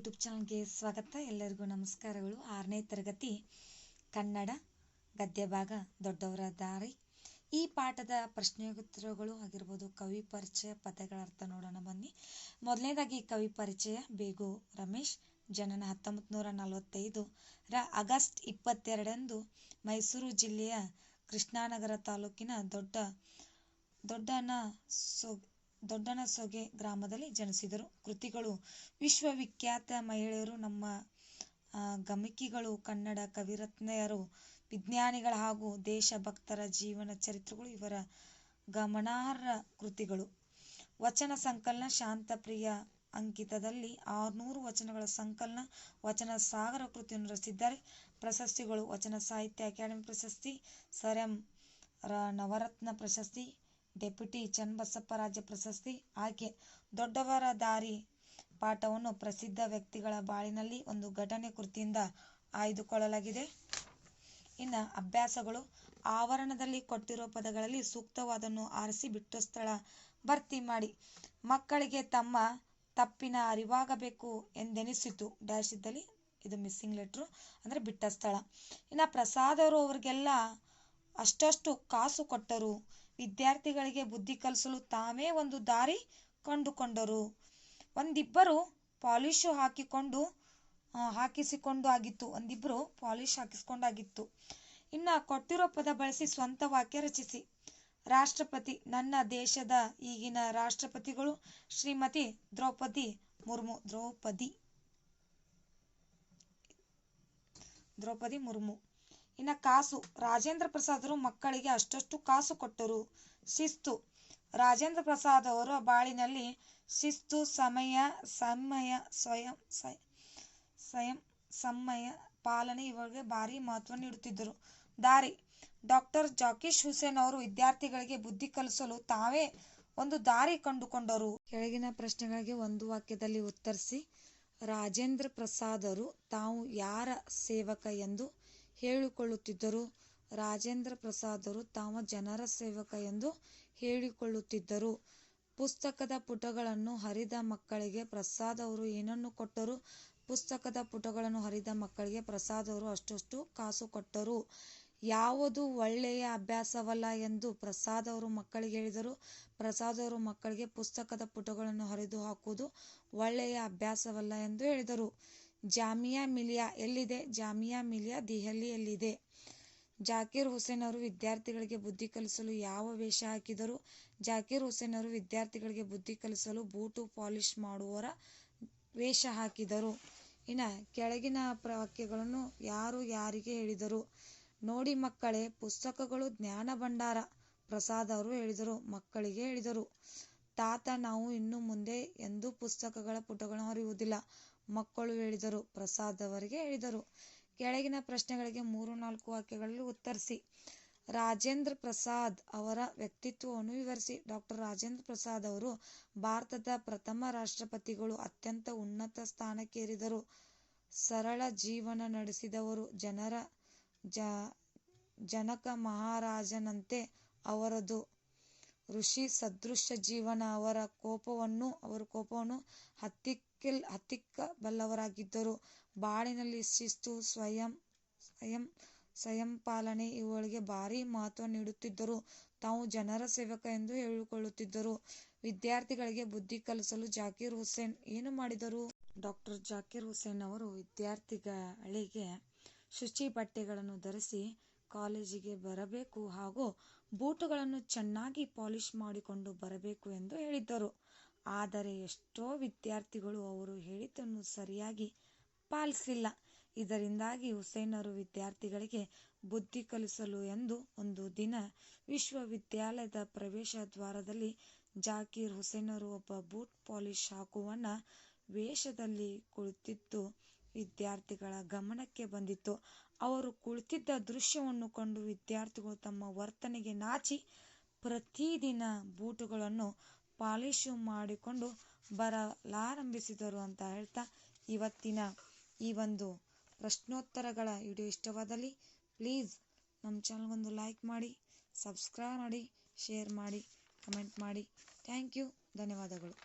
YouTube ಚಾನಲ್ಗೆ ಸ್ವಾಗತ. ಎಲ್ಲರಿಗೂ ನಮಸ್ಕಾರಗಳು. ಆರನೇ ತರಗತಿ, ಕನ್ನಡ ಗದ್ಯ ಭಾಗ ದೊಡ್ಡವರ ದಾರಿ ಈ ಪಾಠದ ಪ್ರಶ್ನೆಯುತ್ತರಗಳು ಆಗಿರ್ಬೋದು, ಕವಿ ಪರಿಚಯ ಪದಗಳ ಅರ್ಥ ನೋಡೋಣ ಬನ್ನಿ. ಮೊದಲನೇದಾಗಿ, ಕವಿ ಪರಿಚಯ, ಬೇಗು ರಮೇಶ್, ಜನನ ಹತ್ತೊಂಬತ್ತು ನೂರ ನಲವತ್ತೈದು ರ ಆಗಸ್ಟ್ ಇಪ್ಪತ್ತೆರಡರಂದು ಮೈಸೂರು ಜಿಲ್ಲೆಯ ಕೃಷ್ಣಾನಗರ ತಾಲೂಕಿನ ದೊಡ್ಡ ದೊಡ್ಡನ ಸೊ ದೊಡ್ಡನಸೊಗೆ ಗ್ರಾಮದಲ್ಲಿ ಜನಿಸಿದರು. ಕೃತಿಗಳು, ವಿಶ್ವವಿಖ್ಯಾತ ಮಹಿಳೆಯರು ನಮ್ಮ ಗಮಕಿಗಳು, ಕನ್ನಡ ಕವಿರತ್ನೆಯರು, ವಿಜ್ಞಾನಿಗಳ ಹಾಗೂ ದೇಶಭಕ್ತರ ಜೀವನ ಚರಿತ್ರೆಗಳು ಇವರ ಗಮನಾರ್ಹ ಕೃತಿಗಳು. ವಚನ ಸಂಕಲನ, ಶಾಂತಪ್ರಿಯ ಅಂಕಿತದಲ್ಲಿ ಆರುನೂರು ವಚನಗಳ ಸಂಕಲನ, ವಚನ ಸಾಗರ ಕೃತಿಯನ್ನು ರಚಿಸಿದ್ದಾರೆ. ಪ್ರಶಸ್ತಿಗಳು ವಚನ ಸಾಹಿತ್ಯ ಅಕಾಡೆಮಿ ಪ್ರಶಸ್ತಿ, ಸರ್ ಎಂ ನವರತ್ನ ಪ್ರಶಸ್ತಿ ಡೆಪ್ಯೂಟಿ ಚನ್ನಬಸಪ್ಪ ರಾಜ್ಯ ಪ್ರಶಸ್ತಿ. ಆಯ್ಕೆ ದೊಡ್ಡವರ ದಾರಿ ಪಾಠವನ್ನು ಪ್ರಸಿದ್ಧ ವ್ಯಕ್ತಿಗಳ ಬಾಳಿನಲ್ಲಿ ಒಂದು ಘಟನೆ ಕೃತಿಯಿಂದ ಆಯ್ದುಕೊಳ್ಳಲಾಗಿದೆ. ಇನ್ನ ಅಭ್ಯಾಸಗಳು ಆವರಣದಲ್ಲಿ ಕೊಟ್ಟಿರೋ ಪದಗಳಲ್ಲಿ ಸೂಕ್ತವಾದನ್ನು ಆರಿಸಿ ಬಿಟ್ಟು ಸ್ಥಳ ಭರ್ತಿ ಮಾಡಿ. ಮಕ್ಕಳಿಗೆ ತಮ್ಮ ತಪ್ಪಿನ ಅರಿವಾಗಬೇಕು ಎಂದೆನಿಸಿತು. ಡ್ಯಾಶ್ ಇದ್ದಲ್ಲಿ ಇದು ಮಿಸ್ಸಿಂಗ್ ಲೆಟ್ರು ಅಂದ್ರೆ ಬಿಟ್ಟ ಸ್ಥಳ. ಇನ್ನ ಪ್ರಸಾದ್ ಅವರು ಅವರಿಗೆಲ್ಲ ಅಷ್ಟಷ್ಟು ಕಾಸು ಕೊಟ್ಟರು. ವಿದ್ಯಾರ್ಥಿಗಳಿಗೆ ಬುದ್ಧಿ ಕಲಿಸಲು ತಾವೇ ಒಂದು ದಾರಿ ಕಂಡುಕೊಂಡರು. ಒಂದಿಬ್ಬರು ಪಾಲಿಶು ಹಾಕಿಕೊಂಡು ಹಾಕಿಸಿಕೊಂಡು ಆಗಿತ್ತು. ಒಂದಿಬ್ಬರು ಪಾಲಿಶ್ ಹಾಕಿಸಿಕೊಂಡಾಗಿತ್ತು. ಇನ್ನ ಕೊಟ್ಟಿರೋ ಪದ ಬಳಸಿ ಸ್ವಂತ ವಾಕ್ಯ ರಚಿಸಿ. ರಾಷ್ಟ್ರಪತಿ, ನನ್ನ ದೇಶದ ಈಗಿನ ರಾಷ್ಟ್ರಪತಿಗಳು ಶ್ರೀಮತಿ ದ್ರೌಪದಿ ಮುರ್ಮು, ದ್ರೌಪದಿ ದ್ರೌಪದಿ ಮುರ್ಮು. ಇನ್ನು ಕಾಸು. ರಾಜೇಂದ್ರ ಪ್ರಸಾದರು ಮಕ್ಕಳಿಗೆ ಅಷ್ಟಷ್ಟು ಕಾಸು ಕೊಟ್ಟರು. ಶಿಸ್ತು. ರಾಜೇಂದ್ರ ಪ್ರಸಾದ್ ಅವರು ಬಾಳಿನಲ್ಲಿ ಶಿಸ್ತು, ಸಮಯ ಸಮಯ ಸ್ವಯಂ ಸ್ವಯಂ ಸಮಯ ಪಾಲನೆ ಇವರಿಗೆ ಭಾರಿ ಮಹತ್ವ ನೀಡುತ್ತಿದ್ದರು. ದಾರಿ. ಡಾಕ್ಟರ್ ಜಾಕೀಶ್ ಹುಸೇನ್ ಅವರು ವಿದ್ಯಾರ್ಥಿಗಳಿಗೆ ಬುದ್ಧಿ ಕಲಿಸಲು ತಾವೇ ಒಂದು ದಾರಿ ಕಂಡುಕೊಂಡರು. ಕೆಳಗಿನ ಪ್ರಶ್ನೆಗಳಿಗೆ ಒಂದು ವಾಕ್ಯದಲ್ಲಿ ಉತ್ತರಿಸಿ. ರಾಜೇಂದ್ರ ಪ್ರಸಾದರು ತಾವು ಯಾರ ಸೇವಕ ಎಂದು ಹೇಳಿಕೊಳ್ಳುತ್ತಿದ್ದರು. ರಾಜೇಂದ್ರ ಪ್ರಸಾದರು ತಾವು ಜನರ ಸೇವಕ ಎಂದು ಹೇಳಿಕೊಳ್ಳುತ್ತಿದ್ದರು. ಪುಸ್ತಕದ ಪುಟಗಳನ್ನು ಹರಿದ ಮಕ್ಕಳಿಗೆ ಪ್ರಸಾದ್ ಅವರು ಏನನ್ನು ಕೊಟ್ಟರು? ಪುಸ್ತಕದ ಪುಟಗಳನ್ನು ಹರಿದ ಮಕ್ಕಳಿಗೆ ಪ್ರಸಾದ್ ಅವರು ಅಷ್ಟಷ್ಟು ಕಾಸು ಕೊಟ್ಟರು. ಯಾವುದು ಒಳ್ಳೆಯ ಅಭ್ಯಾಸವಲ್ಲ ಎಂದು ಪ್ರಸಾದ್ ಅವರು ಮಕ್ಕಳಿಗೆ ಹೇಳಿದರು. ಪ್ರಸಾದ್ ಅವರು ಮಕ್ಕಳಿಗೆ ಪುಸ್ತಕದ ಪುಟಗಳನ್ನು ಹರಿದು ಹಾಕುವುದು ಒಳ್ಳೆಯ ಅಭ್ಯಾಸವಲ್ಲ ಎಂದು ಹೇಳಿದರು. ಜಾಮಿಯಾ ಮಿಲಿಯಾ ಎಲ್ಲಿದೆ? ಜಾಮಿಯಾ ಮಿಲಿಯಾ ದೆಹಲಿಯಲ್ಲಿದೆ. ಜಾಕೀರ್ ಹುಸೇನ್ ಅವರು ವಿದ್ಯಾರ್ಥಿಗಳಿಗೆ ಬುದ್ಧಿ ಕಲಿಸಲು ಯಾವ ವೇಷ ಹಾಕಿದರು? ಜಾಕೀರ್ ಹುಸೇನ್ ಅವರು ವಿದ್ಯಾರ್ಥಿಗಳಿಗೆ ಬುದ್ಧಿ ಕಲಿಸಲು ಬೂಟು ಪಾಲಿಶ್ ಮಾಡುವವರ ವೇಷ ಹಾಕಿದರು. ಇನ್ನು ಕೆಳಗಿನ ವಾಕ್ಯಗಳನ್ನು ಯಾರು ಯಾರಿಗೆ ಹೇಳಿದರು? ನೋಡಿ ಮಕ್ಕಳೇ, ಪುಸ್ತಕಗಳು ಜ್ಞಾನ ಭಂಡಾರ, ಪ್ರಸಾದ್ ಅವರು ಹೇಳಿದರು, ಮಕ್ಕಳಿಗೆ ಹೇಳಿದರು. ತಾತ, ನಾವು ಇನ್ನು ಮುಂದೆ ಎಂದೂ ಪುಸ್ತಕಗಳ ಪುಟಗಳನ್ನು ಹರಿಯುವುದಿಲ್ಲ ಮಕ್ಕಳು ಹೇಳಿದರು. ಪ್ರಸಾದ್ ಅವರಿಗೆ ಹೇಳಿದರು. ಕೆಳಗಿನ ಪ್ರಶ್ನೆಗಳಿಗೆ ಮೂರು ನಾಲ್ಕು ವಾಕ್ಯಗಳಲ್ಲಿ ಉತ್ತರಿಸಿ. ರಾಜೇಂದ್ರ ಪ್ರಸಾದ್ ಅವರ ವ್ಯಕ್ತಿತ್ವವನ್ನು ವಿವರಿಸಿ. ಡಾಕ್ಟರ್ ರಾಜೇಂದ್ರ ಪ್ರಸಾದ್ ಅವರು ಭಾರತದ ಪ್ರಥಮ ರಾಷ್ಟ್ರಪತಿಗಳು. ಅತ್ಯಂತ ಉನ್ನತ ಸ್ಥಾನಕ್ಕೇರಿದರು. ಸರಳ ಜೀವನ ನಡೆಸಿದವರು ಜನರ ಜನಕ ಮಹಾರಾಜನಂತೆ ಅವರದು. ಋಷಿ ಸದೃಶ ಜೀವನ ಅವರ ಕೋಪವನ್ನು, ಅವರ ಕೋಪವನ್ನು ಹತ್ತಿಕ್ಕಿಲ್ ಬಲ್ಲವರಾಗಿದ್ದರು ಬಾಳಿನಲ್ಲಿ ಶಿಸ್ತು, ಸ್ವಯಂ ಸ್ವಯಂ ಸ್ವಯಂ ಪಾಲನೆ ಇವುಗಳಿಗೆ ಭಾರಿ ಮಹತ್ವ ನೀಡುತ್ತಿದ್ದರು. ತಾವು ಜನರ ಸೇವಕ ಎಂದು ಹೇಳಿಕೊಳ್ಳುತ್ತಿದ್ದರು. ವಿದ್ಯಾರ್ಥಿಗಳಿಗೆ ಬುದ್ಧಿ ಕಲಿಸಲು ಜಾಕೀರ್ ಹುಸೇನ್ ಏನು ಮಾಡಿದರು? ಡಾಕ್ಟರ್ ಜಾಕೀರ್ ಹುಸೇನ್ ಅವರು ವಿದ್ಯಾರ್ಥಿಗಳಿಗೆ ಶುಚಿ ಬಟ್ಟೆಗಳನ್ನು ಧರಿಸಿ ಕಾಲೇಜಿಗೆ ಬರಬೇಕು ಹಾಗೂ ಬೂಟುಗಳನ್ನು ಚೆನ್ನಾಗಿ ಪಾಲಿಶ್ ಮಾಡಿಕೊಂಡು ಬರಬೇಕು ಎಂದು ಹೇಳಿದ್ದರು. ಆದರೆ ಎಷ್ಟೋ ವಿದ್ಯಾರ್ಥಿಗಳು ಅವರು ಹೇಳಿದ್ದನ್ನು ಸರಿಯಾಗಿ ಪಾಲಿಸಿಲ್ಲ. ಇದರಿಂದಾಗಿ ಹುಸೇನರು ವಿದ್ಯಾರ್ಥಿಗಳಿಗೆ ಬುದ್ಧಿ ಕಲಿಸಲು ಎಂದು ಒಂದು ದಿನ ವಿಶ್ವವಿದ್ಯಾಲಯದ ಪ್ರವೇಶ ದ್ವಾರದಲ್ಲಿ ಜಾಕೀರ್ ಹುಸೇನರು ಒಬ್ಬ ಬೂಟ್ ಪಾಲಿಶ್ ಹಾಕುವನ ವೇಷದಲ್ಲಿ ಕುಳಿತಿದ್ದು ವಿದ್ಯಾರ್ಥಿಗಳ ಗಮನಕ್ಕೆ ಬಂದಿತ್ತು. ಅವರು ಕುಳಿತಿದ್ದ ದೃಶ್ಯವನ್ನು ಕಂಡು ವಿದ್ಯಾರ್ಥಿಗಳು ತಮ್ಮ ವರ್ತನೆಗೆ ನಾಚಿ ಪ್ರತಿದಿನ ಬೂಟುಗಳನ್ನು ಪಾಲಿಶು ಮಾಡಿಕೊಂಡು ಬರಲಾರಂಭಿಸಿದರು ಅಂತ ಹೇಳ್ತಾ ಇವತ್ತಿನ ಈ ಒಂದು ಪ್ರಶ್ನೋತ್ತರಗಳ ವಿಡಿಯೋ ಇಷ್ಟವಾದಲ್ಲಿ ಪ್ಲೀಸ್ ನಮ್ಮ ಚಾನಲ್ಗೊಂದು ಲೈಕ್ ಮಾಡಿ, ಸಬ್ಸ್ಕ್ರೈಬ್ ಮಾಡಿ, ಶೇರ್ ಮಾಡಿ, ಕಮೆಂಟ್ ಮಾಡಿ. Thank you. ಧನ್ಯವಾದಗಳು.